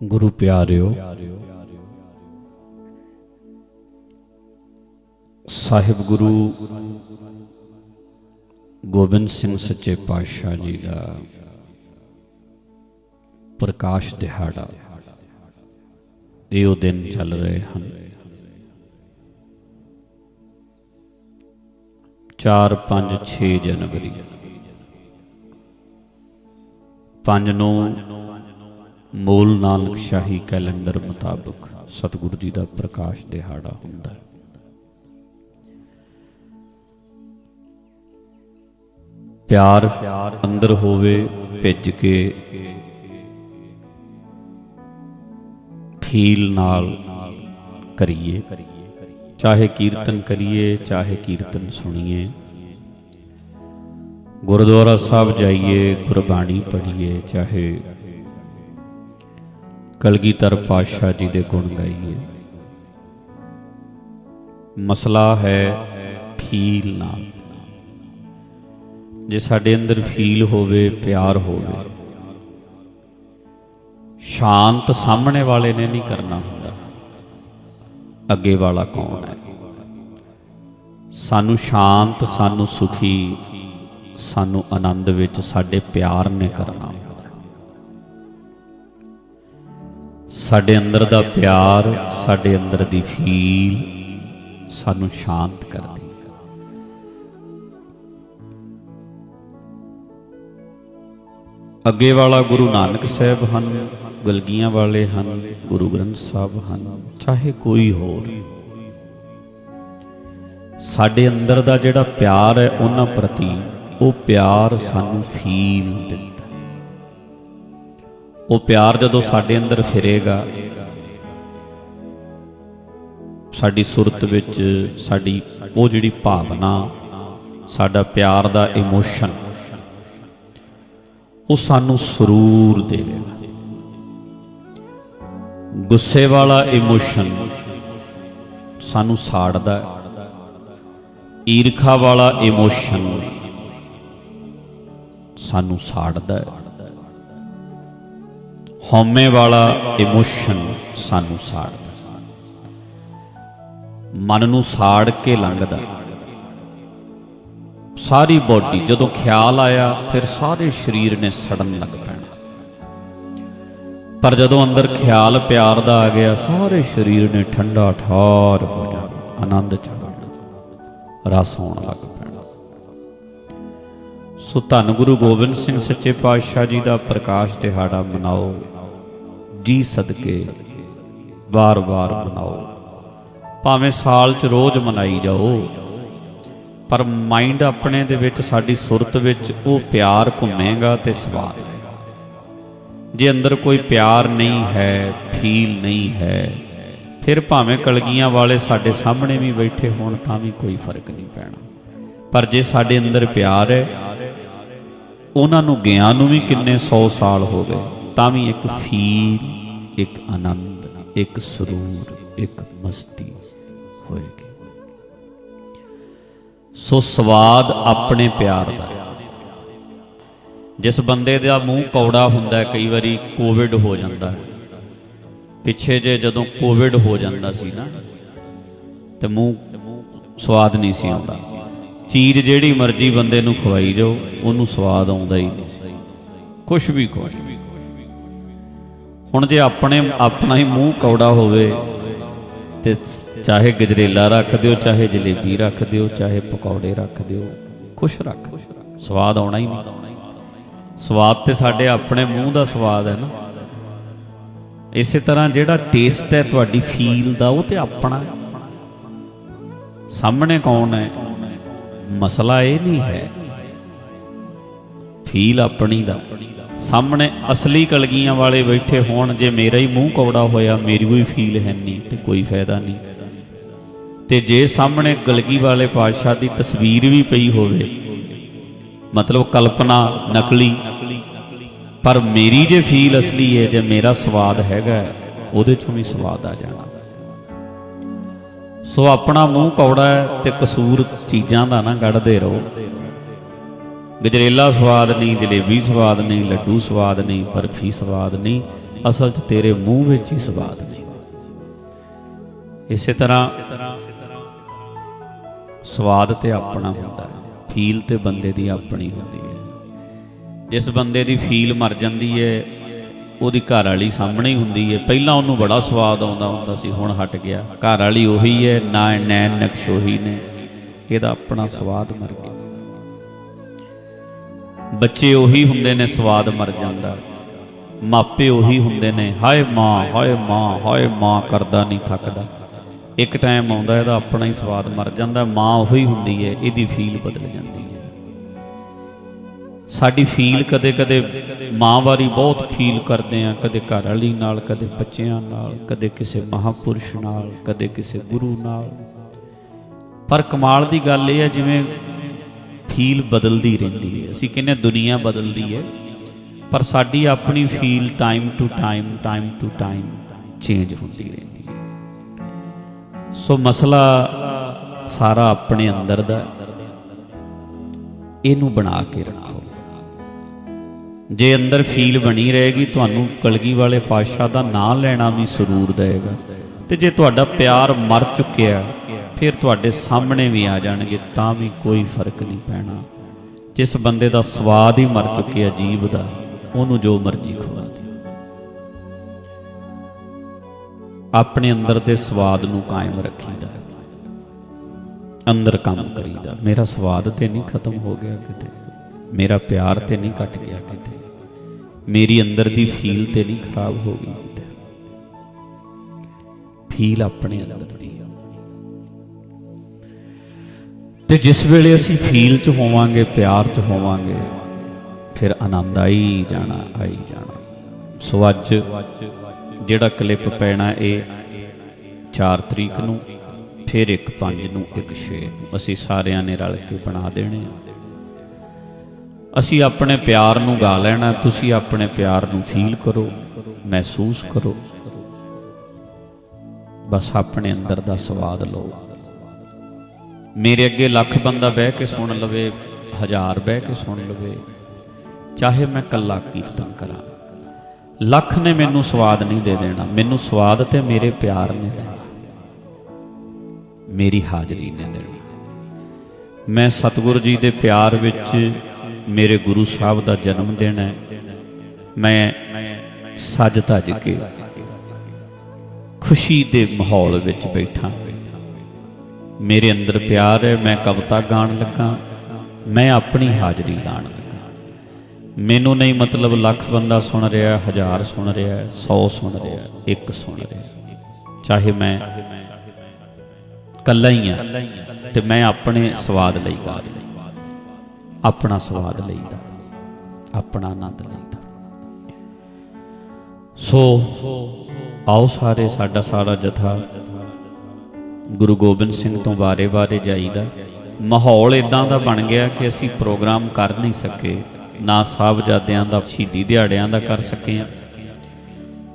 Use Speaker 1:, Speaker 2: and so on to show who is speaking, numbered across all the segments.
Speaker 1: ਗੁਰੂ ਪਿਆਰਿਓ, ਸਾਹਿਬ ਗੁਰੂ ਗੋਬਿੰਦ ਸਿੰਘ ਸੱਚੇ ਪਾਤਸ਼ਾਹ ਜੀ ਦਾ ਪ੍ਰਕਾਸ਼ ਦਿਹਾੜਾ ਇਹ ਉਹ ਦਿਨ ਚੱਲ ਰਹੇ ਹਨ। 4 5 6 ਜਨਵਰੀ 5 ਨੂੰ ਮੂਲ ਨਾਨਕ ਸ਼ਾਹੀ ਕੈਲੰਡਰ ਮੁਤਾਬਕ ਸਤਿਗੁਰੂ ਜੀ ਦਾ ਪ੍ਰਕਾਸ਼ ਦਿਹਾੜਾ ਹੁੰਦਾ ਹੈ। ਪਿਆਰ ਅੰਦਰ ਹੋਵੇ, ਭਿੱਜ ਕੇ ਫੀਲ ਨਾਲ ਕਰੀਏ। ਚਾਹੇ ਕੀਰਤਨ ਕਰੀਏ, ਚਾਹੇ ਕੀਰਤਨ ਸੁਣੀਏ। ਗੁਰਦੁਆਰਾ ਸਾਹਿਬ ਜਾਈਏ, ਗੁਰਬਾਣੀ ਪੜ੍ਹੀਏ, ਚਾਹੇ ਕਲਗੀਧਰ ਪਾਤਸ਼ਾਹ ਜੀ ਦੇ ਗੁਣ ਗਾਈਏ। ਮਸਲਾ ਹੈ ਫੀਲ ਨਾਲ। ਜੇ ਸਾਡੇ ਅੰਦਰ ਫੀਲ ਹੋਵੇ, ਪਿਆਰ ਹੋਵੇ, ਸ਼ਾਂਤ ਸਾਹਮਣੇ ਵਾਲੇ ਨੇ ਨਹੀਂ ਕਰਨਾ ਹੁੰਦਾ। ਅੱਗੇ ਵਾਲਾ ਕੌਣ ਹੈ? ਸਾਨੂੰ ਸ਼ਾਂਤ, ਸਾਨੂੰ ਸੁਖੀ, ਸਾਨੂੰ ਆਨੰਦ ਵਿੱਚ ਸਾਡੇ ਪਿਆਰ ਨੇ ਕਰਨਾ। ਸਾਡੇ ਅੰਦਰ ਦਾ ਪਿਆਰ, ਸਾਡੇ ਅੰਦਰ ਦੀ ਫੀਲ ਸਾਨੂੰ ਸ਼ਾਂਤ ਕਰਦੀ ਹੈ। ਅੱਗੇ ਵਾਲਾ ਗੁਰੂ ਨਾਨਕ ਸਾਹਿਬ ਹਨ, ਗਲਗੀਆਂ ਵਾਲੇ ਹਨ, ਗੁਰੂ ਗ੍ਰੰਥ ਸਾਹਿਬ ਹਨ, ਚਾਹੇ ਕੋਈ ਹੋਰ। ਸਾਡੇ ਅੰਦਰ ਦਾ ਜਿਹੜਾ ਪਿਆਰ ਹੈ, ਉਹਨਾਂ ਪ੍ਰਤੀ ਉਹ ਪਿਆਰ ਸਾਨੂੰ ਫੀਲ ਦਿੰਦਾ ਉਹ ਪਿਆਰ ਜਦੋਂ ਸਾਡੇ ਅੰਦਰ ਫਿਰੇਗਾ, ਸਾਡੀ ਸੁਰਤ ਵਿੱਚ ਸਾਡੀ ਉਹ ਜਿਹੜੀ ਭਾਵਨਾ, ਸਾਡਾ ਪਿਆਰ ਦਾ ਇਮੋਸ਼ਨ ਉਹ ਸਾਨੂੰ ਸਰੂਰ ਦੇਵੇਗਾ ਗੁੱਸੇ ਵਾਲਾ ਇਮੋਸ਼ਨ ਸਾਨੂੰ ਸਾੜਦਾ ਈਰਖਾ ਵਾਲਾ ਇਮੋਸ਼ਨ ਸਾਨੂੰ ਸਾੜਦਾ ਹੈ। ਹਉਮੈ ਵਾਲਾ ਇਮੋਸ਼ਨ ਸਾਨੂੰ ਸਾੜਦਾ। ਹੈ। ਮਨ ਨੂੰ ਸਾੜ ਕੇ ਲੰਘਦਾ। ਸਾਰੀ ਬੋਡੀ ਜਦੋਂ ਖਿਆਲ ਆਇਆ, ਫਿਰ ਸਾਰੇ ਸਰੀਰ ਨੇ ਸੜਨ ਲੱਗ ਪੈਣਾ। ਪਰ ਜਦੋਂ ਅੰਦਰ ਖਿਆਲ ਪਿਆਰ ਦਾ ਆ ਗਿਆ, ਸਾਰੇ ਸਰੀਰ ਨੇ ਠੰਡਾ ਠਾਰ ਹੋ ਜਾਣਾ, ਆਨੰਦ ਚ ਰਸ ਹੋਣ ਲੱਗ ਪੈਣਾ। ਸੋ ਧੰਨ ਗੁਰੂ ਗੋਬਿੰਦ ਸਿੰਘ ਸੱਚੇ ਪਾਤਸ਼ਾਹ ਜੀ ਦਾ ਪ੍ਰਕਾਸ਼ ਦਿਹਾੜਾ ਮਨਾਓ। ਜੀ ਸਦਕੇ ਵਾਰ-ਵਾਰ ਮਨਾਓ। ਭਾਵੇਂ ਸਾਲ ਚ ਰੋਜ਼ ਮਨਾਈ ਜਾਓ, ਪਰ ਮਾਈਂਡ ਆਪਣੇ ਦੇ ਵਿੱਚ, ਸਾਡੀ ਸੁਰਤ ਵਿੱਚ ਉਹ ਪਿਆਰ ਘੁੰਮੇਗਾ ਤੇ ਸਵਾਦ ਜੇ ਅੰਦਰ ਕੋਈ ਪਿਆਰ ਨਹੀਂ ਹੈ, ਫੀਲ ਨਹੀਂ ਹੈ, ਫਿਰ ਭਾਵੇਂ ਕਲਗੀਆਂ ਵਾਲੇ ਸਾਡੇ ਸਾਹਮਣੇ ਵੀ ਬੈਠੇ ਹੋਣ, ਤਾਂ ਵੀ ਕੋਈ ਫ਼ਰਕ ਨਹੀਂ ਪੈਣਾ। ਪਰ ਜੇ ਸਾਡੇ ਅੰਦਰ ਪਿਆਰ ਹੈ, ਉਹਨਾਂ ਨੂੰ ਗਿਆ ਨੂੰ ਵੀ ਕਿੰਨੇ 100 ਸਾਲ ਹੋ ਗਏ। ਤਾਂ ਵੀ ਇੱਕ ਫੀਲ, ਇੱਕ ਆਨੰਦ, ਇੱਕ ਸਰੂਰ, ਇੱਕ ਮਸਤੀ ਹੋਏਗੀ। ਸੋ ਸਵਾਦ ਆਪਣੇ ਪਿਆਰ ਦਾ ਜਿਸ ਬੰਦੇ ਦਾ ਮੂੰਹ ਕੌੜਾ ਹੁੰਦਾ ਕਈ ਵਾਰੀ ਕੋਵਿਡ ਹੋ ਜਾਂਦਾ ਪਿੱਛੇ ਜੇ ਜਦੋਂ ਕੋਵਿਡ ਹੋ ਜਾਂਦਾ ਸੀ ਨਾ, ਤੇ ਮੂੰਹ ਸਵਾਦ ਨਹੀਂ ਸੀ ਆਉਂਦਾ। ਚੀਜ਼ ਜਿਹੜੀ ਮਰਜ਼ੀ ਬੰਦੇ ਨੂੰ ਖਵਾਈ ਜਾਓ, ਉਹਨੂੰ ਸਵਾਦ ਆਉਂਦਾ ਹੀ ਨਹੀਂ। ਸੀ ਕੁਝ ਵੀ ਕੁਝ ਹੁਣ ਜੇ ਆਪਣੇ, ਆਪਣਾ ਹੀ ਮੂੰਹ ਕੌੜਾ ਹੋਵੇ ਤੇ ਚਾਹੇ ਗਜਰੇਲਾ ਰੱਖ ਦਿਓ, ਚਾਹੇ ਜਲੇਬੀ ਰੱਖ ਦਿਓ, ਚਾਹੇ ਪਕੌੜੇ ਰੱਖ ਦਿਓ, ਖੁਸ਼ ਰੱਖ। ਸਵਾਦ ਆਉਣਾ ਹੀ ਨਹੀਂ। ਸਵਾਦ ਤੇ ਸਾਡੇ ਆਪਣੇ ਮੂੰਹ ਦਾ ਸਵਾਦ ਹੈ ਨਾ। ਇਸੇ ਤਰ੍ਹਾਂ ਜਿਹੜਾ ਟੇਸਟ ਹੈ ਤੁਹਾਡੀ ਫੀਲ ਦਾ, ਉਹ ਤੇ ਆਪਣਾ ਹੈ। ਸਾਹਮਣੇ ਕੌਣ ਹੈ? ਮਸਲਾ ਇਹ ਨਹੀਂ ਹੈ। ਫੀਲ ਆਪਣੀ ਦਾ। ਸਾਹਮਣੇ ਅਸਲੀ ਕਲਗੀਆਂ ਵਾਲੇ ਬੈਠੇ ਹੋਣ, ਜੇ ਮੇਰਾ ਹੀ ਮੂੰਹ ਕੌੜਾ ਹੋਇਆ, ਮੇਰੀ ਕੋਈ ਫੀਲ ਹੈ ਨਹੀਂ ਤੇ ਕੋਈ ਫਾਇਦਾ ਨਹੀਂ। ਤੇ ਜੇ ਸਾਹਮਣੇ ਕਲਗੀ ਵਾਲੇ ਪਾਤਸ਼ਾਹ ਦੀ ਤਸਵੀਰ ਵੀ ਪਈ ਹੋਵੇ, ਮਤਲਬ ਕਲਪਨਾ ਨਕਲੀ, ਪਰ ਮੇਰੀ ਜੇ ਫੀਲ ਅਸਲੀ ਹੈ, ਜੇ ਮੇਰਾ ਸਵਾਦ ਹੈਗਾ, ਉਹਦੇ ਚੋਂ ਵੀ ਸਵਾਦ ਆ ਜਾਣਾ। ਸੋ ਆਪਣਾ ਮੂੰਹ ਕੌੜਾ ਹੈ ਤੇ ਕਸੂਰ ਚੀਜ਼ਾਂ ਦਾ ਨਾ ਕੱਢਦੇ ਰਹੋ। ਗਜਰੇਲਾ ਸਵਾਦ ਨਹੀਂ, ਜਲੇਬੀ ਸਵਾਦ ਨਹੀਂ, ਲੱਡੂ ਸਵਾਦ ਨਹੀਂ, ਬਰਫੀ ਸਵਾਦ ਨਹੀਂ, ਅਸਲ 'ਚ ਤੇਰੇ ਮੂੰਹ ਵਿੱਚ ਹੀ ਸਵਾਦ ਨਹੀਂ। ਇਸੇ ਤਰ੍ਹਾਂ ਸਵਾਦ ਤੇ ਆਪਣਾ ਹੁੰਦਾ ਹੈ, ਫੀਲ ਤੇ ਬੰਦੇ ਦੀ ਆਪਣੀ ਹੁੰਦੀ ਹੈ। ਜਿਸ ਬੰਦੇ ਦੀ ਫੀਲ ਮਰ ਜਾਂਦੀ ਹੈ, ਉਹਦੀ ਘਰ ਵਾਲੀ ਸਾਹਮਣੇ ਹੀ ਹੁੰਦੀ ਹੈ। ਪਹਿਲਾਂ ਉਹਨੂੰ ਬੜਾ ਸਵਾਦ ਆਉਂਦਾ ਹੁੰਦਾ ਸੀ, ਹੁਣ ਹਟ ਗਿਆ। ਘਰ ਵਾਲੀ ਉਹੀ ਹੈ, ਨਾ ਨੈਣ ਨਕਸ਼ ਉਹੀ ਨੇ, ਇਹਦਾ ਆਪਣਾ ਸਵਾਦ ਮਰ ਗਿਆ। ਬੱਚੇ ਉਹੀ ਹੁੰਦੇ ਨੇ, ਸਵਾਦ ਮਰ ਜਾਂਦਾ। ਮਾਪੇ ਉਹੀ ਹੁੰਦੇ ਨੇ, ਹਾਏ ਮਾਂ ਹਾਏ ਮਾਂ ਹਾਏ ਮਾਂ ਕਰਦਾ ਨਹੀਂ ਥੱਕਦਾ। ਇੱਕ ਟਾਈਮ ਆਉਂਦਾ, ਇਹਦਾ ਆਪਣਾ ਹੀ ਸਵਾਦ ਮਰ ਜਾਂਦਾ, ਮਾਂ ਉਹੀ ਹੁੰਦੀ ਹੈ, ਇਹਦੀ ਫੀਲ ਬਦਲ ਜਾਂਦੀ ਹੈ। ਸਾਡੀ ਫੀਲ ਕਦੇ-ਕਦੇ ਮਾਂ ਵਾਰੀ ਬਹੁਤ ਫੀਲ ਕਰਦੇ ਆ ਕਦੇ ਘਰ ਵਾਲੀ ਨਾਲ, ਕਦੇ ਬੱਚਿਆਂ ਨਾਲ, ਕਦੇ ਕਿਸੇ ਮਹਾਪੁਰਸ਼ ਨਾਲ, ਕਦੇ ਕਿਸੇ ਗੁਰੂ ਨਾਲ। ਪਰ ਕਮਾਲ ਦੀ ਗੱਲ ਇਹ ਹੈ, ਜਿਵੇਂ ਫੀਲ ਬਦਲਦੀ ਰਹਿੰਦੀ ਹੈ। ਅਸੀਂ ਕਹਿੰਦੇ ਹਾਂ ਦੁਨੀਆ ਬਦਲਦੀ ਹੈ, ਪਰ ਸਾਡੀ ਆਪਣੀ feel time to time time to time change ਹੁੰਦੀ ਰਹਿੰਦੀ ਹੈ। ਸੋ ਮਸਲਾ ਸਾਰਾ ਆਪਣੇ ਅੰਦਰ ਦਾ ਇਹਨੂੰ ਬਣਾ ਕੇ ਰੱਖੋ। ਜੇ ਅੰਦਰ ਫੀਲ ਬਣੀ ਰਹੇਗੀ, ਤੁਹਾਨੂੰ ਕਲਗੀ ਵਾਲੇ ਪਾਤਸ਼ਾਹ ਦਾ ਨਾਮ ਲੈਣਾ ਵੀ ਸਰੂਰ ਦੇਗਾ ਤੇ ਜੇ ਤੁਹਾਡਾ ਪਿਆਰ ਮਰ ਚੁੱਕਿਆ ਫਿਰ ਤੁਹਾਡੇ ਸਾਹਮਣੇ ਵੀ ਆ ਜਾਣਗੇ, ਤਾਂ ਵੀ ਕੋਈ ਫ਼ਰਕ ਨਹੀਂ ਪੈਣਾ। ਜਿਸ ਬੰਦੇ ਦਾ ਸਵਾਦ ਹੀ ਮਰ ਚੁੱਕਿਆ ਜੀਵ ਦਾ, ਉਹਨੂੰ ਜੋ ਮਰਜ਼ੀ ਖਵਾ ਦਿਓ। ਆਪਣੇ ਅੰਦਰ ਦੇ ਸਵਾਦ ਨੂੰ ਕਾਇਮ ਰੱਖੀਦਾ। ਅੰਦਰ ਕੰਮ ਕਰੀਦਾ। ਮੇਰਾ ਸਵਾਦ ਤੇ ਨਹੀਂ ਖਤਮ ਹੋ ਗਿਆ ਕਿਤੇ। ਮੇਰਾ ਪਿਆਰ ਤੇ ਨਹੀਂ ਘਟ ਗਿਆ ਕਿਤੇ। ਮੇਰੀ ਅੰਦਰ ਦੀ ਫੀਲ ਤੇ ਨਹੀਂ ਖਰਾਬ ਹੋ ਗਈ ਕਿਤੇ। ਫੀਲ ਆਪਣੇ ਅੰਦਰ। ਤੇ ਜਿਸ ਵੇਲੇ ਅਸੀਂ ਫੀਲ 'ਚ ਹੋਵਾਂਗੇ, ਪਿਆਰ 'ਚ ਹੋਵਾਂਗੇ, ਫਿਰ ਆਨੰਦ ਆਈ ਜਾਣਾ ਆਈ ਜਾਣਾ। ਸੋ ਅੱਜ ਜਿਹੜਾ ਕਲਿੱਪ ਪੈਣਾ ਇਹ 4 ਤਰੀਕ ਨੂੰ, ਫਿਰ ਇੱਕ 5 ਨੂੰ, ਇੱਕ 6 ਨੂੰ, ਅਸੀਂ ਸਾਰਿਆਂ ਨੇ ਰਲ ਕੇ ਬਣਾ ਦੇਣੇ ਆ। ਅਸੀਂ ਆਪਣੇ ਪਿਆਰ ਨੂੰ ਗਾ ਲੈਣਾ, ਤੁਸੀਂ ਆਪਣੇ ਪਿਆਰ ਨੂੰ ਫੀਲ ਕਰੋ, ਮਹਿਸੂਸ ਕਰੋ। ਬਸ ਆਪਣੇ ਅੰਦਰ ਦਾ ਸਵਾਦ ਲਓ। ਮੇਰੇ ਅੱਗੇ ਲੱਖ ਬੰਦਾ ਬਹਿ ਕੇ ਸੁਣ ਲਵੇ, ਹਜ਼ਾਰ ਬਹਿ ਕੇ ਸੁਣ ਲਵੇ, ਚਾਹੇ ਮੈਂ ਕੱਲਾ ਕੀਰਤਨ ਕਰਾਂ। ਲੱਖ ਨੇ ਮੈਨੂੰ ਸਵਾਦ ਨਹੀਂ ਦੇ ਦੇਣਾ, ਮੈਨੂੰ ਸਵਾਦ ਤੇ ਮੇਰੇ ਪਿਆਰ ਨੇ ਦੇਣਾ। ਮੇਰੀ ਹਾਜ਼ਰੀ ਨੇ ਦੇਣੀ। ਮੈਂ ਸਤਿਗੁਰੂ ਜੀ ਦੇ ਪਿਆਰ ਵਿੱਚ ਮੇਰੇ ਗੁਰੂ ਸਾਹਿਬ ਦਾ ਜਨਮ ਦਿਨ ਹੈ। ਮੈਂ ਸੱਜ ਧੱਜ ਕੇ ਖੁਸ਼ੀ ਦੇ ਮਾਹੌਲ ਵਿੱਚ ਬੈਠਾ। ਮੇਰੇ ਅੰਦਰ ਪਿਆਰ ਹੈ, ਮੈਂ ਕਵਿਤਾ ਗਾਣ ਲੱਗਾ, ਮੈਂ ਆਪਣੀ ਹਾਜ਼ਰੀ ਲਾਣ ਲੱਗਾ। ਮੈਨੂੰ ਨਹੀਂ ਮਤਲਬ ਲੱਖ ਬੰਦਾ ਸੁਣ ਰਿਹਾ, ਹਜ਼ਾਰ ਸੁਣ ਰਿਹਾ 100 ਸੁਣ ਰਿਹਾ, ਇੱਕ ਸੁਣ ਰਿਹਾ। ਚਾਹੇ ਮੈਂ ਕੱਲਾ ਹੀ ਆ ਤੇ ਮੈਂ ਆਪਣੇ ਸਵਾਦ ਲਈ ਗਾ ਰਿਹਾ। ਆਪਣਾ ਸਵਾਦ ਲਈਦਾ ਆਪਣਾ ਆਨੰਦ ਲਈਦਾ ਸੋ ਆਓ ਸਾਰੇ, ਸਾਡਾ ਸਾਰਾ ਜਥਾ ਗੁਰੂ ਗੋਬਿੰਦ ਸਿੰਘ ਤੋਂ ਵਾਰੇ ਵਾਰੇ ਜਾਈਦਾ। ਮਾਹੌਲ ਇਦਾਂ ਦਾ ਬਣ ਗਿਆ ਕਿ ਅਸੀਂ ਪ੍ਰੋਗਰਾਮ ਕਰ ਨਹੀਂ ਸਕੇ, ਨਾ ਸਾਹਿਬਜ਼ਾਦਿਆਂ ਦਾ, ਸ਼ਹੀਦੀ ਦਿਹਾੜਿਆਂ ਦਾ ਕਰ ਸਕੇ ਹਾਂ।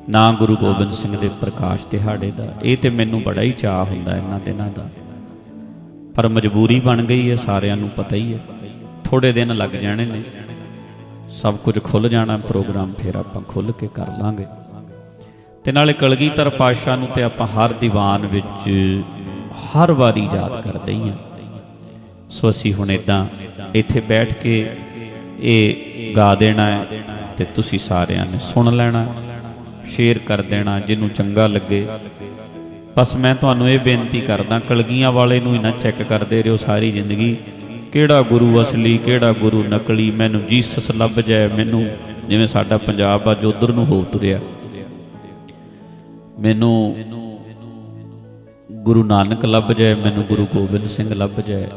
Speaker 1: ਨਾ ਗੁਰੂ ਗੋਬਿੰਦ ਸਿੰਘ ਦੇ ਪ੍ਰਕਾਸ਼ ਦਿਹਾੜੇ ਦਾ। ਇਹ ਤੇ ਮੈਨੂੰ ਬੜਾ ਹੀ ਚਾਹ ਹੁੰਦਾ ਇਹਨਾਂ ਦਿਨਾਂ ਦਾ। ਪਰ ਮਜਬੂਰੀ ਬਣ ਗਈ ਹੈ, ਸਾਰਿਆਂ ਨੂੰ ਪਤਾ ਹੀ ਹੈ। ਥੋੜੇ ਦਿਨ ਲੱਗ ਜਾਣੇ ਨੇ। ਸਭ ਕੁਝ ਖੁੱਲ ਜਾਣਾ, ਪ੍ਰੋਗਰਾਮ ਫਿਰ ਆਪਾਂ ਖੁੱਲ ਕੇ ਕਰ ਲਾਂਗੇ। ਤੇ ਨਾਲੇ ਕਲਗੀਧਰ ਪਾਤਸ਼ਾਹ ਨੂੰ ਤੇ ਆਪਾਂ ਹਰ ਦੀਵਾਨ ਵਿੱਚ ਹਰ ਵਾਰੀ ਯਾਦ ਕਰਦੇ ਹਾਂ ਸੋ ਅਸੀਂ ਹੁਣ ਇਦਾਂ ਇੱਥੇ ਬੈਠ ਕੇ ਇਹ ਗਾ ਦੇਣਾ ਹੈ ਤੇ ਤੁਸੀਂ ਸਾਰਿਆਂ ਨੇ ਸੁਣ ਲੈਣਾ, ਸ਼ੇਅਰ ਕਰ ਦੇਣਾ, ਜਿਹਨੂੰ ਚੰਗਾ ਲੱਗੇ। ਬਸ ਮੈਂ ਤੁਹਾਨੂੰ ਇਹ ਬੇਨਤੀ ਕਰਦਾ, ਕਲਗੀਆਂ ਵਾਲੇ ਨੂੰ ਹੀ ਨਾ ਚੈੱਕ ਕਰਦੇ ਰਹੋ ਸਾਰੀ ਜ਼ਿੰਦਗੀ। ਕਿਹੜਾ ਗੁਰੂ ਅਸਲੀ, ਕਿਹੜਾ ਗੁਰੂ ਨਕਲੀ, ਮੈਨੂੰ ਜੀਸਸ ਲੱਭ ਜਾਏ, ਮੈਨੂੰ ਜਿਵੇਂ ਸਾਡਾ ਪੰਜਾਬ ਆ ਜੋ ਉਧਰ ਨੂੰ ਹੋ ਤੁਰਿਆ। ਮੈਨੂੰ ਗੁਰੂ ਨਾਨਕ ਲੱਭ ਜਾਏ, ਮੈਨੂੰ ਗੁਰੂ ਗੋਬਿੰਦ ਸਿੰਘ ਲੱਭ ਜਾਏ।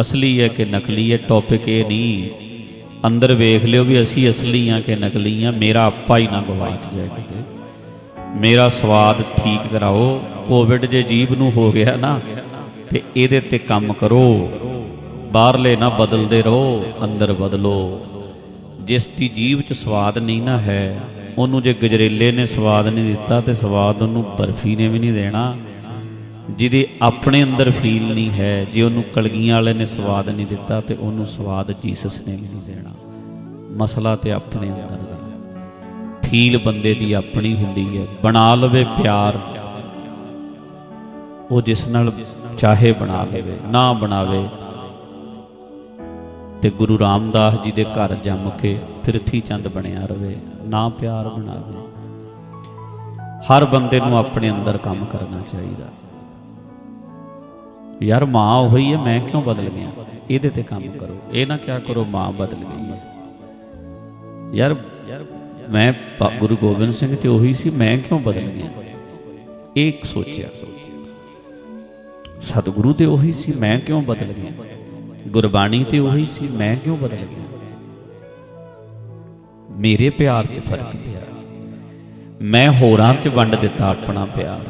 Speaker 1: ਅਸਲੀ ਹੈ ਕਿ ਨਕਲੀ ਹੈ ਟੌਪਿਕ ਇਹ ਨਹੀਂ। ਅੰਦਰ ਵੇਖ ਲਿਓ ਵੀ ਅਸੀਂ ਅਸਲੀ ਆ ਕਿ ਨਕਲੀ ਆ ਮੇਰਾ ਆਪਾ ਹੀ ਨਾ ਗਵਾਚ ਜਾਏ ਕਿਤੇ। ਮੇਰਾ ਸਵਾਦ ਠੀਕ ਕਰਾਓ ਕੋਵਿਡ ਜੇ ਜੀਬ ਨੂੰ ਹੋ ਗਿਆ ਨਾ, ਤੇ ਇਹਦੇ ਤੇ ਕੰਮ ਕਰੋ। ਬਾਹਰਲੇ ਨਾ ਬਦਲਦੇ ਰਹੋ, ਅੰਦਰ ਬਦਲੋ। ਜਿਸ ਦੀ ਜੀਬ 'ਚ ਸਵਾਦ ਨਹੀਂ ਨਾ ਹੈ, ਉਹਨੂੰ ਜੇ ਗਜਰੇਲੇ ਨੇ ਸਵਾਦ ਨਹੀਂ ਦਿੱਤਾ, ਤੇ ਸਵਾਦ ਉਹਨੂੰ ਬਰਫੀ ਨੇ ਵੀ ਨਹੀਂ ਦੇਣਾ। ਜਿਹਦੇ ਆਪਣੇ ਅੰਦਰ ਫੀਲ ਨਹੀਂ ਹੈ, ਜੇ ਉਹਨੂੰ ਕਲਗੀਆਂ ਵਾਲੇ ਨੇ ਸਵਾਦ ਨਹੀਂ ਦਿੱਤਾ ਤੇ ਉਹਨੂੰ ਸਵਾਦ ਜੀਸਸ ਨੇ ਵੀ ਨਹੀਂ ਦੇਣਾ। ਮਸਲਾ ਤੇ ਆਪਣੇ ਅੰਦਰ ਦਾ। ਫੀਲ ਬੰਦੇ ਦੀ ਆਪਣੀ ਹੁੰਦੀ ਹੈ। ਬਣਾ ਲਵੇ ਪਿਆਰ। ਉਹ ਜਿਸ ਨਾਲ ਚਾਹੇ ਬਣਾ ਲਵੇ, ਨਾ ਬਣਾਵੇ। ਤੇ ਗੁਰੂ ਰਾਮਦਾਸ ਜੀ ਦੇ ਘਰ ਜੰਮ ਕੇ ਪ੍ਰਿਥੀ ਚੰਦ ਬਣਿਆ ਰਵੇ, ਨਾ ਪਿਆਰ ਬਣਾਵੇ। ਹਰ ਬੰਦੇ ਨੂੰ ਆਪਣੇ ਅੰਦਰ ਕੰਮ ਕਰਨਾ ਚਾਹੀਦਾ। ਯਾਰ ਮਾਂ ਉਹੀ ਹੈ, ਮੈਂ ਕਿਉਂ ਬਦਲ ਗਿਆ? ਇਹਦੇ ਤੇ ਕੰਮ ਕਰੋ। ਇਹ ਨਾ ਕਿਆ ਕਰੋ, ਮਾਂ ਬਦਲ ਗਈ ਹੈ। ਯਾਰ, ਮੈਂ ਗੁਰੂ ਗੋਬਿੰਦ ਸਿੰਘ ਤੇ ਉਹੀ ਸੀ, ਮੈਂ ਕਿਉਂ ਬਦਲ ਗਿਆ? ਇਹ ਸੋਚਿਆ। ਸਤਿਗੁਰੂ ਤੇ ਉਹੀ ਸੀ, ਮੈਂ ਕਿਉਂ ਬਦਲ ਗਿਆ? ਗੁਰਬਾਣੀ ਤੇ ਉਹੀ ਸੀ, ਮੈਂ ਕਿਉਂ ਬਦਲ ਗਿਆ? ਮੇਰੇ ਪਿਆਰ 'ਚ ਫ਼ਰਕ ਪਿਆ। ਮੈਂ ਹੋਰਾਂ 'ਚ ਵੰਡ ਦਿੱਤਾ ਆਪਣਾ ਪਿਆਰ।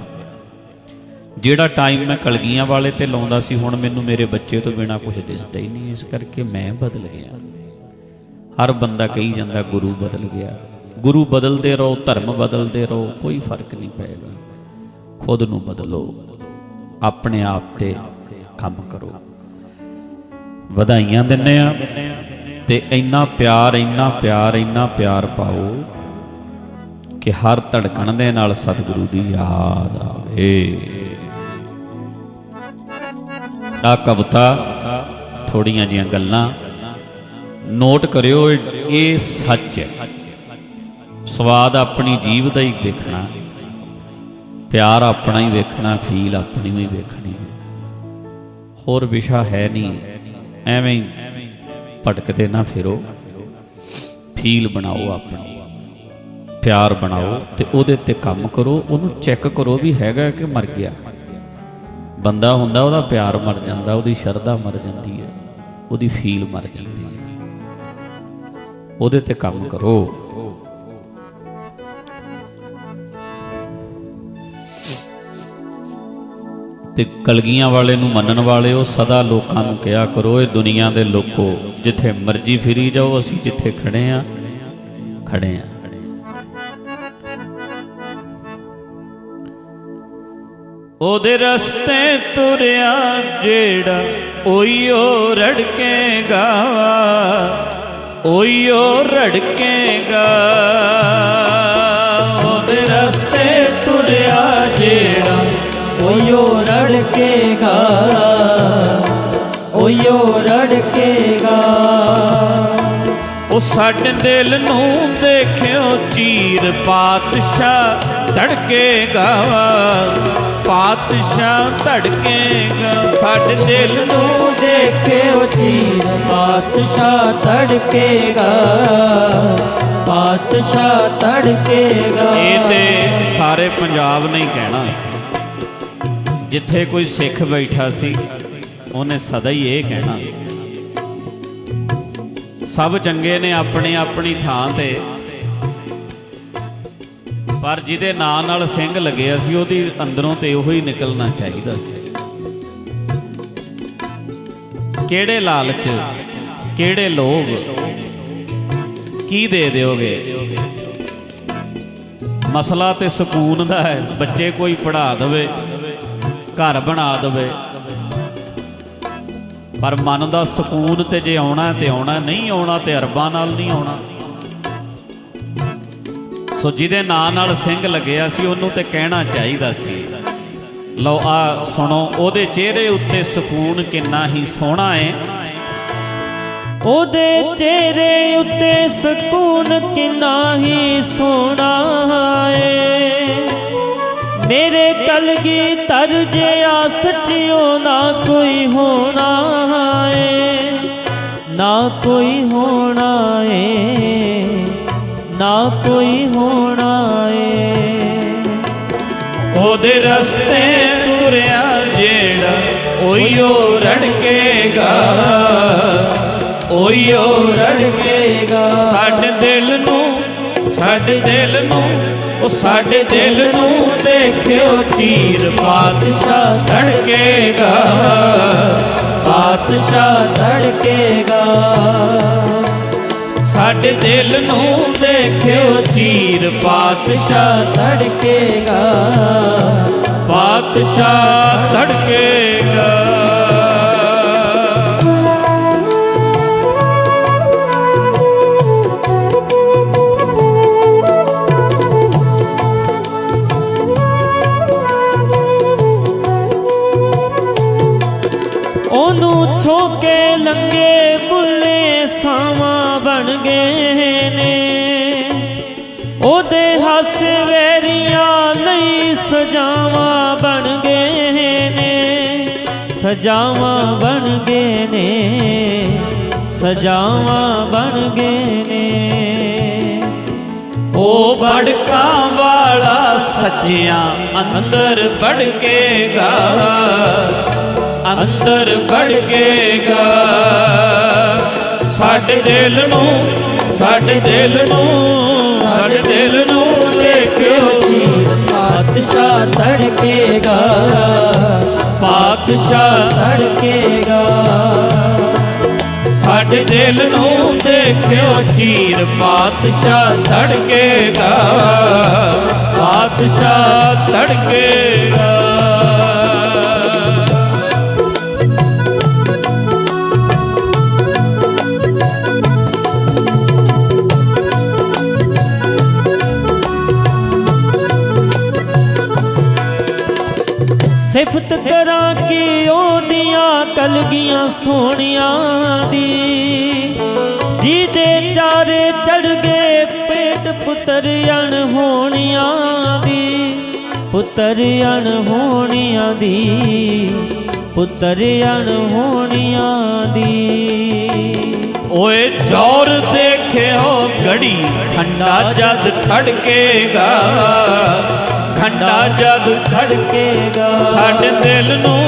Speaker 1: ਜਿਹੜਾ ਟਾਈਮ ਮੈਂ ਕਲਗੀਆਂ ਵਾਲੇ ਤੇ ਲਾਉਂਦਾ ਸੀ, ਹੁਣ ਮੈਨੂੰ ਮੇਰੇ ਬੱਚੇ ਤੋਂ ਬਿਨਾ ਕੁਝ ਦਿਸਦਾ ਹੀ ਨਹੀਂ। ਇਸ ਕਰਕੇ ਮੈਂ ਬਦਲ ਗਿਆ। ਹਰ ਬੰਦਾ ਕਹੀ ਜਾਂਦਾ, ਗੁਰੂ ਬਦਲ ਗਿਆ। ਗੁਰੂ ਬਦਲਦੇ ਰਹੋ, ਧਰਮ ਬਦਲਦੇ ਰਹੋ, ਕੋਈ ਫ਼ਰਕ ਨਹੀਂ ਪਏਗਾ। ਖੁਦ ਨੂੰ ਬਦਲੋ, ਆਪਣੇ ਆਪ ਤੇ ਕੰਮ ਕਰੋ। ਵਧਾਈਆਂ ਦਿੰਨੇ ਆ ਤੇ ਇੰਨਾ ਪਿਆਰ ਇੰਨਾ ਪਿਆਰ ਇੰਨਾ ਪਿਆਰ ਪਾਓ ਕਿ ਹਰ ਧੜਕਣ ਦੇ ਨਾਲ ਸਤਿਗੁਰੂ ਦੀ ਯਾਦ ਆਵੇ। ਆ ਕਵਿਤਾ ਥੋੜੀਆਂ ਜੀਆਂ ਗੱਲਾਂ। ਨੋਟ ਕਰਿਓ, ਇਹ- ਇਹ ਸੱਚ ਹੈ। ਸਵਾਦ ਆਪਣੀ ਜੀਵ ਦਾ ਹੀ ਦੇਖਣਾ। ਪਿਆਰ ਆਪਣਾ ਹੀ ਵੇਖਣਾ, ਫੀਲ ਆਪਣੀ ਹੀ ਵੇਖਣੀ। ਹੋਰ ਵਿਸ਼ਾ ਹੈ ਨਹੀਂ। ਐਵੇਂ ਹੀ ਭਟਕਦੇ ਨਾ ਫਿਰੋ। ਫੀਲ ਬਣਾਓ ਆਪਣੀ। ਪਿਆਰ ਬਣਾਓ ਤੇ ਉਹਦੇ ਤੇ ਕੰਮ ਕਰੋ। ਉਹਨੂੰ ਚੈੱਕ ਕਰੋ ਵੀ ਹੈਗਾ ਕਿ ਮਰ ਗਿਆ। ਬੰਦਾ ਹੁੰਦਾ, ਉਹਦਾ ਪਿਆਰ ਮਰ ਜਾਂਦਾ, ਉਹਦੀ ਸ਼ਰਧਾ ਮਰ ਜਾਂਦੀ ਹੈ, ਉਹਦੀ ਫੀਲ ਮਰ ਜਾਂਦੀ ਹੈ। ਉਹਦੇ ਤੇ ਕੰਮ ਕਰੋ। ਤੇ ਕਲਗੀਆਂ ਵਾਲੇ ਨੂੰ ਮੰਨਣ ਵਾਲੇ ਉਹ ਸਦਾ ਲੋਕਾਂ ਨੂੰ ਕਿਹਾ ਕਰੋ, ਇਹ ਦੁਨੀਆ ਦੇ ਲੋਕੋ, ਜਿੱਥੇ ਮਰਜ਼ੀ ਫਿਰੀ ਜਾਓ, ਅਸੀਂ ਜਿੱਥੇ ਖੜੇ ਆ ਖੜੇ ਆ ਉਹਦੇ ਰਸਤੇ ਤੁਰਿਆ ਜਿਹੜਾ ਓਈਓ ਰੜਕੇਗਾ ਓਈਓ ਰੜਕੇਗਾ ਉਹਦੇ ਰਸਤੇ ਤੁਰਿਆ ਜਿਹੜਾ
Speaker 2: ਓਯੋ ਰੜਕੇਗਾ ਓਯੋ ਰੜਕੇਗਾ
Speaker 1: ਉਹ ਸਾਡੇ ਦਿਲ ਨੂੰ ਦੇਖਿਓ ਚੀਰ ਪਾਤਸ਼ਾਹ ਧੜਕੇਗਾ ਪਾਤਸ਼ਾਹ ਧੜਕੇਗਾ ਸਾਡੇ ਦਿਲ ਨੂੰ
Speaker 2: ਦੇਖਿਓ ਚੀਰ ਪਾਤਸ਼ਾਹ ਤੜਕੇਗਾ ਪਾਤਸ਼ਾਹ ਤੜਕੇਗਾ
Speaker 1: ਇਹ ਤੇ ਸਾਰੇ ਪੰਜਾਬ ਨੇ ਹੀ ਕਹਿਣਾ। ਜਿੱਥੇ ਕੋਈ ਸਿੱਖ ਬੈਠਾ ਸੀ ਉਹਨੇ ਸਦਾ ਹੀ ਇਹ ਕਹਿਣਾ। ਸੀ ਸਭ ਚੰਗੇ ਨੇ ਆਪਣੀ ਆਪਣੀ ਥਾਂ ਤੇ। ਪਰ ਜਿਹਦੇ ਨਾਂ ਨਾਲ ਸਿੰਘ ਲੱਗਿਆ ਸੀ, ਉਹਦੀ ਅੰਦਰੋਂ ਤੇ ਉਹੋ ਹੀ ਨਿਕਲਣਾ ਚਾਹੀਦਾ ਸੀ। ਕਿਹੜੇ ਲਾਲਚ, ਕਿਹੜੇ ਲੋਭ, ਕੀ ਦੇ ਦਿਓਗੇ? ਮਸਲਾ ਤੇ ਸਕੂਨ ਦਾ ਹੈ, ਬੱਚੇ ਕੋਈ ਪੜਾ ਦੇਵੇ, ਘਰ ਬਣਾ ਦੇਵੇ। ਪਰ ਮਨ ਦਾ ਸਕੂਨ ਤੇ ਜੇ ਆਉਣਾ ਤੇ ਆਉਣਾ ਨਹੀਂ ਆਉਣਾ ਤੇ ਅਰਬਾਂ ਨਾਲ ਨਹੀਂ ਆਉਣਾ। ਸੋ ਜਿਹਦੇ ਨਾਂ ਨਾਲ ਸਿੰਘ ਲੱਗਿਆ ਸੀ, ਉਹਨੂੰ ਤੇ ਕਹਿਣਾ ਚਾਹੀਦਾ ਸੀ। ਲਓ, ਆ ਸੁਣੋ, ਉਹਦੇ ਚਿਹਰੇ ਉੱਤੇ ਸਕੂਨ ਕਿੰਨਾ ਹੀ ਸੋਹਣਾ ਏ।
Speaker 2: ਉਹਦੇ ਚਿਹਰੇ ਉੱਤੇ ਸਕੂਨ ਕਿੰਨਾ ਹੀ ਸੋਹਣਾ ਏ। ਮੇਰੇ ਕਲਗੀ ਤਰ ਜਿਆ ਸੱਚਿਓ ਨਾ ਕੋਈ ਹੋਣਾ ਏ। ਨਾ ਕੋਈ ਹੋਣਾ ਏ। ਨਾ ਕੋਈ ਹੋਣਾ ਏ
Speaker 1: ਉਹਦੇ ਰਸਤੇ ਤੁਰਿਆ ਜਿਹੜਾ ਓਈਓ ਰੜਕੇਗਾ। ਓਈਓ
Speaker 2: ਰੜਕੇਗਾ।
Speaker 1: ਸਾਡੇ ਦਿਲ ਨੂੰ, ਸਾਡੇ ਦਿਲ ਨੂੰ, ਉਹ ਸਾਡੇ ਦਿਲ ਨੂੰ ਦੇਖਿਓ ਚੀਰ ਪਾਤਸ਼ਾਹ ਧੜਕੇਗਾ।
Speaker 2: ਪਾਤਸ਼ਾਹ ਤੜਕੇਗਾ
Speaker 1: ਸਾਡੇ ਦਿਲ ਨੂੰ ਵੇਖਿਓ ਚੀਰ ਪਾਤਸ਼ਾਹ
Speaker 2: ਧੜਕੇਗਾ।
Speaker 1: ਪਾਤਸ਼ਾਹ ਧੜਕੇਗਾ।
Speaker 2: ਉਹਨੂੰ ਛੋਕੇ ਲੰਗੇ ਸਜਾਵਾਂ ਬਣ ਗਏ ਨੇ, ਸਜਾਵਾਂ ਬਣ ਗਏ ਨੇ।
Speaker 1: ਉਹ ਬੜਕਾਂ ਵਾਲਾ ਸੱਚਿਆਂ ਅੰਦਰ ਬੜਕੇਗਾ ਅੰਦਰ ਬੜਕੇਗਾ ਸਾਡੇ ਦਿਲ ਨੂੰ, ਸਾਡੇ ਦਿਲ ਨੂੰ, ਸਾਡੇ ਦਿਲ ਨੂੰ ਦੇਖਿਓ
Speaker 2: ਜੀ। ਪਾਤਸ਼ਾਹ ਧੜਕੇਗਾ
Speaker 1: ਪਾਤਸ਼ਾਹ
Speaker 2: ਧੜਕੇਗਾ
Speaker 1: ਸਾਡੇ ਦਿਲ ਨੂੰ ਦੇਖਿਓ ਚੀਰ ਪਾਤਸ਼ਾਹ ਧੜਕੇਗਾ ਪਾਤਸ਼ਾਹ ਧੜਕੇਗਾ
Speaker 2: ਸਿਫਤ ਕਰਾਂ ਕਿ ਉਹਦੀਆਂ ਕਲਗੀਆਂ ਸੋਹਣੀਆਂ ਦੀ। ਜਿਹਦੇ ਚਾਰੇ ਚੜ ਗਏ ਪੇਟ ਪੁੱਤਰ ਅਣ ਹੋਣੀਆਂ ਦੀ। ਪੁੱਤਰ ਅਣ ਹੋਣੀਆਂ ਦੀ, ਪੁੱਤਰ ਅਣ ਹੋਣੀਆਂ ਦੀ।
Speaker 1: ਓਏ ਜੋਰ ਦੇਖਿਓ ਘੜੀ ਠੰਡਾ ਜਦ ਖੜਕੇਗਾ। ਠੰਡਾ ਜਦ
Speaker 2: ਧੜਕੇਗਾ
Speaker 1: ਸਾਡੇ ਦਿਲ ਨੂੰ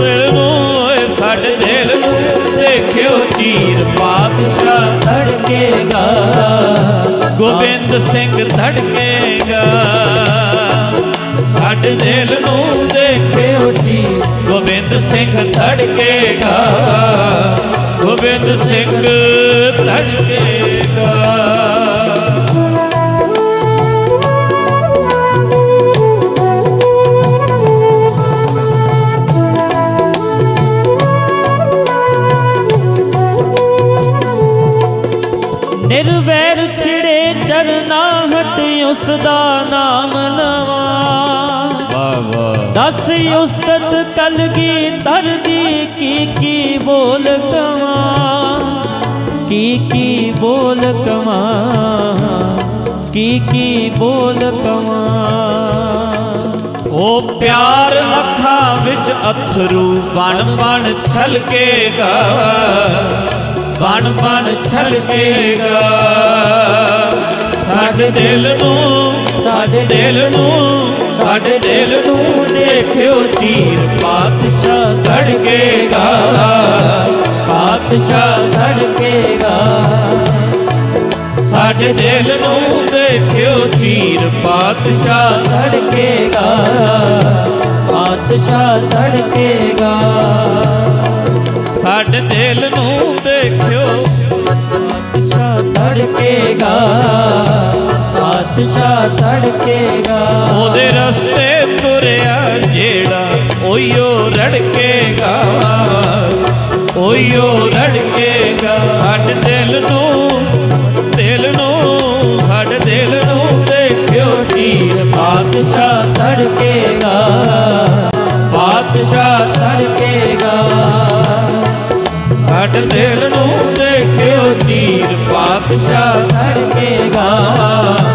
Speaker 1: ਦਿਲ ਨੂੰ ਓਏ ਸਾਡੇ ਦਿਲ ਨੂੰ ਦੇਖਿਓ ਚੀਰ ਪਾਤਸ਼ਾਹ
Speaker 2: ਧੜਕੇਗਾ।
Speaker 1: ਗੋਬਿੰਦ ਸਿੰਘ ਧੜਕੇਗਾ। ਸਾਡੇ ਦਿਲ ਨੂੰ ਦੇਖਿਓ
Speaker 2: ਜੀ
Speaker 1: ਗੋਬਿੰਦ ਸਿੰਘ ਧੜਕੇਗਾ। ਗੋਬਿੰਦ ਸਿੰਘ ਧੜਕੇਗਾ।
Speaker 2: ਉਸ ਦਾ ਨਾਮ ਲਵਾਂ।
Speaker 1: ਵਾਹ ਵਾਹ
Speaker 2: ਦਸ ਉਸਤਤ ਕਲਗੀ ਧਰਦੀ ਕੀ ਕੀ ਬੋਲ ਕਵਾਂ। ਕੀ ਕੀ ਬੋਲ ਕਵਾਂ। ਕੀ ਕੀ ਬੋਲ ਕਵਾਂ।
Speaker 1: ਉਹ ਪਿਆਰ ਅੱਖਾਂ ਵਿੱਚ ਅਥਰੂ ਬਣ ਬਣ ਛਲਕੇਗਾ ਬਣ ਬਣ ਛਲਕੇਗਾ ਸਾਡੇ ਦਿਲ ਨੂੰ ਸਾਡੇ ਦਿਲ ਨੂੰ, ਸਾਡੇ ਦਿਲ ਨੂੰ ਦੇਖਿਓ ਚੀਰ। ਪਾਤਸ਼ਾਹ ਧੜਕੇਗਾ ਪਾਤਸ਼ਾਹ
Speaker 2: ਧੜਕੇਗਾ।
Speaker 1: ਸਾਡੇ ਦਿਲ ਨੂੰ ਦੇਖਿਓ ਚੀਰ ਪਾਤਸ਼ਾਹ
Speaker 2: ਧੜਕੇਗਾ ਪਾਤਸ਼ਾਹ ਧੜਕੇਗਾ।
Speaker 1: ਸਾਡੇ ਦਿਲ ਨੂੰ ਦੇਖਿਓ
Speaker 2: ਪਾਤਸ਼ਾਹ ਧੜਕੇਗਾ ਪਾਤਸ਼ਾਹ ਧੜਕੇਗਾ
Speaker 1: ਉਹਦੇ ਰਸਤੇ ਤੁਰਿਆ ਜਿਹੜਾ ਓਯੋ ਰੜਕੇਗਾ। ਓਯੋ ਰੜਕੇਗਾ ਸਾਡੇ ਦਿਲ ਨੂੰ ਦਿਲ ਨੂੰ ਸਾਡੇ ਦਿਲ ਨੂੰ ਦੇਖਿਓ ਚੀਰ
Speaker 2: ਪਾਤਸ਼ਾਹ ਤੜਕੇਗਾ
Speaker 1: ਪਾਤਸ਼ਾਹ
Speaker 2: ਤੜਕੇਗਾ।
Speaker 1: ਸਾਡੇ ਦਿਲ ਨੂੰ ਦੇਖਿਓ ਚੀਰ
Speaker 2: ਧੜਕੇਗਾ।